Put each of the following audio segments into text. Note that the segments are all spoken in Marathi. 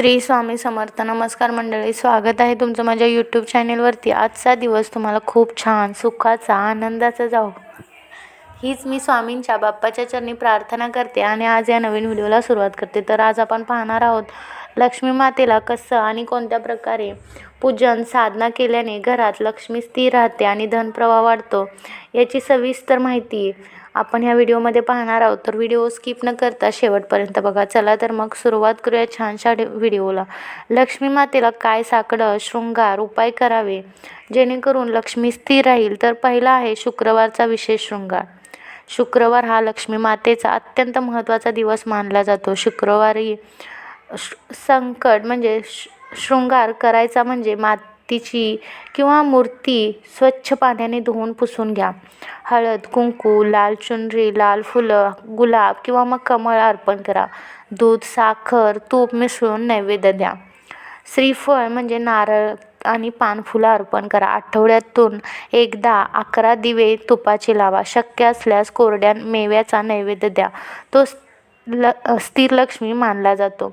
श्री स्वामी समर्थ नमस्कार मंडळी स्वागत आहे तुमचं माझ्या यूट्यूब चॅनेलवरती आजचा दिवस तुम्हाला खूप छान सुखाचा आनंदाचा जाऊ हीच मी स्वामींच्या बाप्पाच्या चरणी प्रार्थना करते आणि आज या नवीन व्हिडिओला सुरुवात करते. तर आज आपण पाहणार आहोत लक्ष्मी मातेला कसं आणि कोणत्या प्रकारे पूजन साधना केल्याने घरात लक्ष्मी स्थिर राहते आणि धनप्रवाह वाढतो. याची सविस्तर माहिती आपण ह्या व्हिडिओमध्ये पाहणार आहोत. तर व्हिडिओ स्किप न करता शेवटपर्यंत बघा. चला तर मग सुरुवात करूया छानशा व्हिडिओला. लक्ष्मी मातेला काय साकडं शृंगार उपाय करावे? जेणेकरून लक्ष्मी स्थिर राहील. तर पहिला आहे शुक्रवारचा विशेष शृंगार. शुक्रवार हा लक्ष्मी मातेचा अत्यंत महत्त्वाचा दिवस मानला जातो. शुक्रवारी श- संकट म्हणजे श- शृंगार करायचा म्हणजे मात व्यक्तीची किंवा मूर्ती स्वच्छ पाण्याने धुवून पुसून घ्या. हळद कुंकू लाल चुनरी लाल फुलं गुलाब किंवा मग कमळ अर्पण करा. दूध साखर तूप मिसळून नैवेद्य द्या. श्रीफळ म्हणजे नारळ आणि पानफुलं अर्पण करा. आठवड्यातून एकदा अकरा दिवे तुपाचे लावा. शक्य असल्यास कोरड्या मेव्याचा नैवेद्य द्या. तो ल स्थिर लक्ष्मी मानला जातो.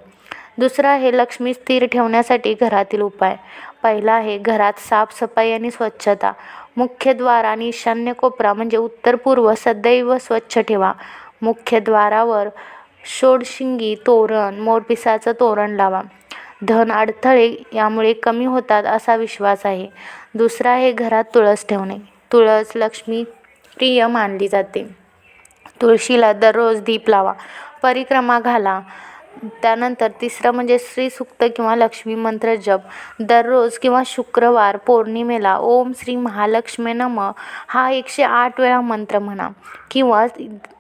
दुसरं आहे लक्ष्मी स्थिर ठेवण्यासाठी घरातील उपाय. पहिला आहे घरात साफसफाई आणि स्वच्छता. मुख्य द्वार आणि ईशान्य कोपरा म्हणजे उत्तर पूर्व सदैव स्वच्छ ठेवा. मुख्यद्वारावर षोडशिंगी तोरण मोरपिसाचं तोरण लावा. धन अडथळे यामुळे कमी होतात असा विश्वास आहे. दुसरा आहे घरात तुळस ठेवणे. तुळस लक्ष्मी प्रिय मानली जाते. तुळशीला दररोज दीप लावा. परिक्रमा घाला. त्यानंतर तिसरं म्हणजे श्री सुक्त किंवा लक्ष्मी मंत्र जप. दररोज किंवा शुक्रवार पौर्णिमेला ओम श्री महालक्ष्मी नम हा एकशे आठ वेळा मंत्र म्हणा किंवा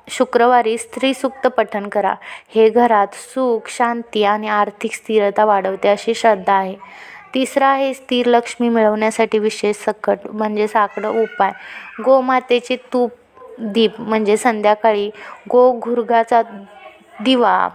शुक्रवारी स्त्री सुक्त पठण करा. हे घरात सुख शांती आणि आर्थिक स्थिरता वाढवते अशी श्रद्धा आहे. तिसरा आहे स्थिर लक्ष्मी मिळवण्यासाठी विशेष सकट म्हणजे साकडं उपाय. गोमातेचे तूप दीप म्हणजे संध्याकाळी गो घुर्गाचा दिवा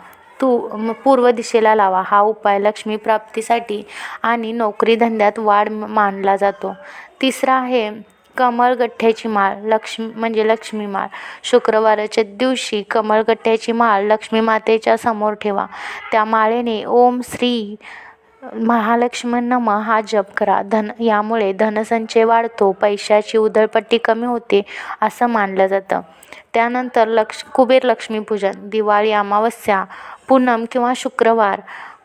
तू पूर्व दिशेला लावा. हा उपाय लक्ष्मी प्राप्तीसाठी आणि नोकरी धंद्यात वाढ मानला जातो. तिसरा आहे कमळगठ्ठ्याची माळ लक्ष्मी म्हणजे लक्ष्मी माळ. शुक्रवाराच्या दिवशी कमळगठ्ठ्याची माळ लक्ष्मी मातेच्या समोर ठेवा. त्या माळेने ओम श्री महालक्ष्मी नम हा जप करा. धन यामुळे धनसंचय वाढतो पैशाची उधळपट्टी कमी होते असं मानलं जातं. त्यानंतर लक्ष कुबेर लक्ष्मीपूजन दिवाळी अमावस्या पूनम किंवा शुक्रवार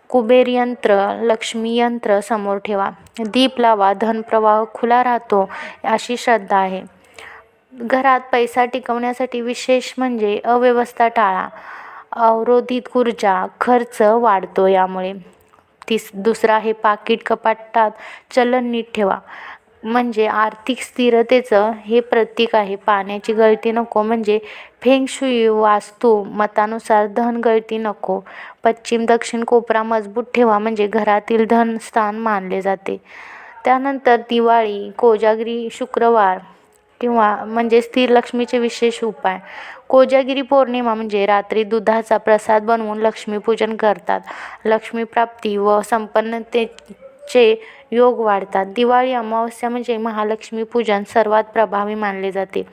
कुबेर यंत्र लक्ष्मी यंत्र समोर ठेवा. दीप लावा धनप्रवाह खुला राहतो अशी श्रद्धा आहे. घरात पैसा टिकवण्यासाठी विशेष म्हणजे अव्यवस्था टाळा. अवरोधित ऊर्जा खर्च वाढतो यामुळे. तिस दुसरा आहे पाकिट कपाटात चलन नीट ठेवा. म्हणजे आर्थिक स्थिरतेचं हे प्रतीक आहे. पाण्याची गळती नको म्हणजे फेंगशुई वास्तू मतानुसार धन गळती नको. पश्चिम दक्षिण कोपरा मजबूत ठेवा म्हणजे घरातील धनस्थान मानले जाते. त्यानंतर दिवाळी कोजागिरी शुक्रवार. किंवा म्हणजे स्थिर लक्ष्मीचे विशेष उपाय. कोजागिरी पौर्णिमा म्हणजे रात्री दुधाचा प्रसाद बनवून लक्ष्मीपूजन करतात. लक्ष्मीप्राप्ती व संपन्नतेचे योग वाढतात. दिवाळी अमावस्या म्हणजे महालक्ष्मी पूजन सर्वात प्रभावी मानले जाते.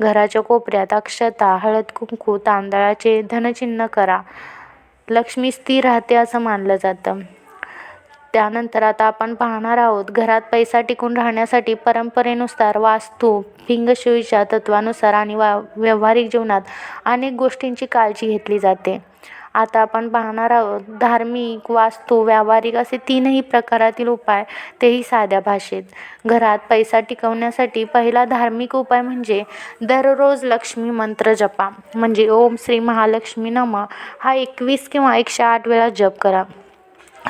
घराच्या कोपऱ्यात अक्षता हळद कुंकू तांदळाचे धनचिन्ह करा. लक्ष्मी स्थिर राहते असं मानलं जातं. त्यानंतर आता आपण पाहणार आहोत घरात पैसा टिकून राहण्यासाठी परंपरेनुसार वास्तू फिंगशुईच्या तत्वानुसार आणि वा व्यावहारिक जीवनात अनेक गोष्टींची काळजी घेतली जाते. आता आपण पाहणार आहोत धार्मिक वास्तू व्यावहारिक असे तीनही प्रकारातील उपाय तेही साध्या भाषेत. घरात पैसा टिकवण्यासाठी पहिला धार्मिक उपाय म्हणजे दररोज लक्ष्मी मंत्र जपा. म्हणजे ओम श्री महालक्ष्मी नम हा एकवीस किंवा एकशे आठ वेळा जप करा.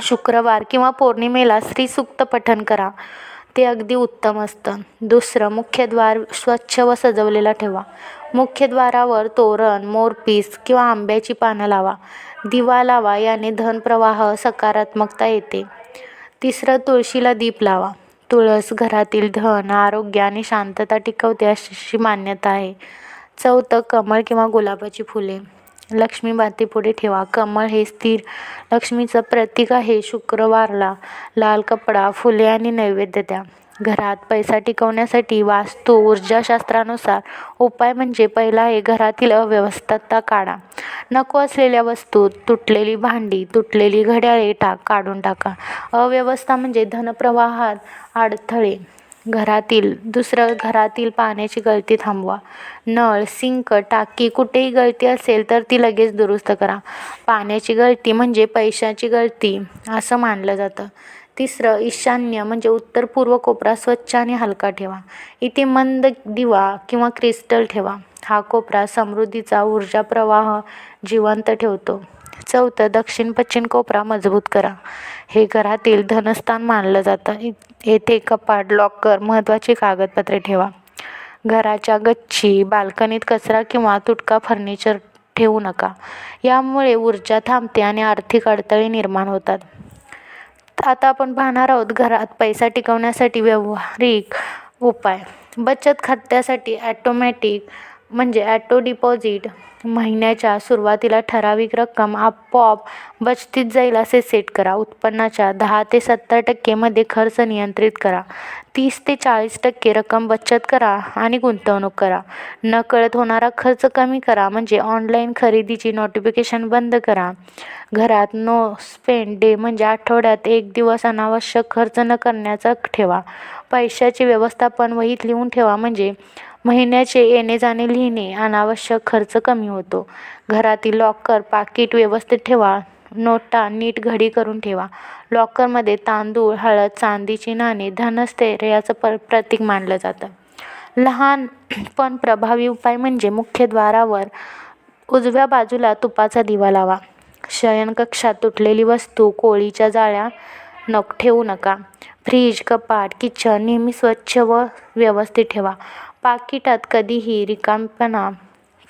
शुक्रवार किंवा पौर्णिमेला स्त्रीसूक्त पठण करा. ते अगदी उत्तम असतं. दुसरं मुख्यद्वार स्वच्छ व सजवलेला ठेवा. मुख्यद्वारावर तोरण मोरपीस किंवा आंब्याची पानं लावा. दिवा लावा याने धनप्रवाह सकारात्मकता येते. तिसरं तुळशीला दीप लावा. तुळस घरातील धन आरोग्य आणि शांतता टिकवते अशी मान्यता आहे. चौथं कमळ किंवा गुलाबाची फुले. लक्ष्मी पुढे ठेवा. कमळ हे स्थिर. लक्ष्मीचं प्रतीक आहे शुक्रवारला. लाल कपडा फुले आणि नैवेद्य द्या. घरात पैसा टिकवण्यासाठी वास्तू ऊर्जाशास्त्रानुसार उपाय म्हणजे पहिला आहे घरातील अव्यवस्थता काढा. नको असलेल्या वस्तू तुटलेली भांडी तुटलेली घड्याळे टाक काढून टाका. अव्यवस्था म्हणजे धनप्रवाहात अडथळे. घरातील दुसरं घरातील पाण्याची गळती थांबवा. नळ सिंक टाकी कुठेही गळती असेल तर ती लगेच दुरुस्त करा. पाण्याची गळती म्हणजे पैशाची गळती असं मानलं जातं. तिसरं ईशान्य म्हणजे उत्तर पूर्व कोपरा स्वच्छ आणि हलका ठेवा. इथे मंद दिवा किंवा क्रिस्टल ठेवा. हा कोपरा समृद्धीचा ऊर्जा प्रवाह जिवंत ठेवतो. चौथं दक्षिण पश्चिम कोपरा मजबूत करा. हे घरातील धनस्थान मानलं जातं. इ येथे कपाट लॉकर महत्त्वाची कागदपत्रे ठेवा. घराच्या गच्ची बाल्कनीत कचरा किंवा तुटका फर्निचर ठेवू नका. यामुळे ऊर्जा थांबते आणि आर्थिक अडथळे निर्माण होतात. आता आपण पाहणार आहोत घरात पैसा टिकवण्यासाठी व्यावहारिक उपाय. बचत खात्यासाठी ॲटोमॅटिक म्हणजे ॲटो डिपॉझिट महिन्याच्या सुरुवातीला ठराविक रक्कम आपोआप बचतीत जाईल असे सेट करा. उत्पन्नाच्या दहा ते सत्तर टक्केमध्ये खर्च नियंत्रित करा. तीस ते चाळीस टक्के रक्कम बचत करा आणि गुंतवणूक करा. नकळत होणारा खर्च कमी करा म्हणजे ऑनलाईन खरेदीची नोटिफिकेशन बंद करा. घरात नो स्पेंड डे म्हणजे आठवड्यात एक दिवस अनावश्यक खर्च न करण्याचा ठेवा. पैशाचे व्यवस्थापन वहीत लिहून ठेवा म्हणजे महिन्याचे येणे जाणे लिहिणे अनावश्यक खर्च कमी होतो. घरातील लॉकर पाकिट व्यवस्थित ठेवा. नोटा नीट घडी करून ठेवा. लॉकरमध्ये तांदूळ हळद चांदीची नाणी धनस्थैर्याचं प प्रतीक मानलं जातं. लहान पण प्रभावी उपाय म्हणजे मुख्य द्वारावर उजव्या बाजूला तुपाचा दिवा लावा. शयनकक्षात तुटलेली वस्तू कोळीच्या जाळ्या नक ठेवू नका. फ्रीज कपाट किचन नेहमी स्वच्छ व व्यवस्थित ठेवा. पाकिटात कधीही रिकामपणा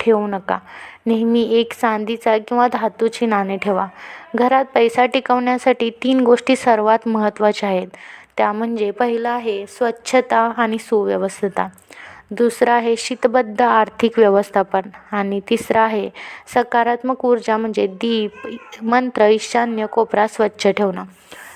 ठेवू नका. नेहमी एक चांदीचा किंवा धातूची नाणे ठेवा. घरात पैसा टिकवण्यासाठी तीन गोष्टी सर्वात महत्त्वाच्या आहेत. त्या म्हणजे पहिलं आहे स्वच्छता आणि सुव्यवस्थता दुसरं आहे शीतबद्ध आर्थिक व्यवस्थापन. आणि तिसरं आहे सकारात्मक ऊर्जा म्हणजे दीप मंत्र ईशान्य कोपरा स्वच्छ ठेवणं.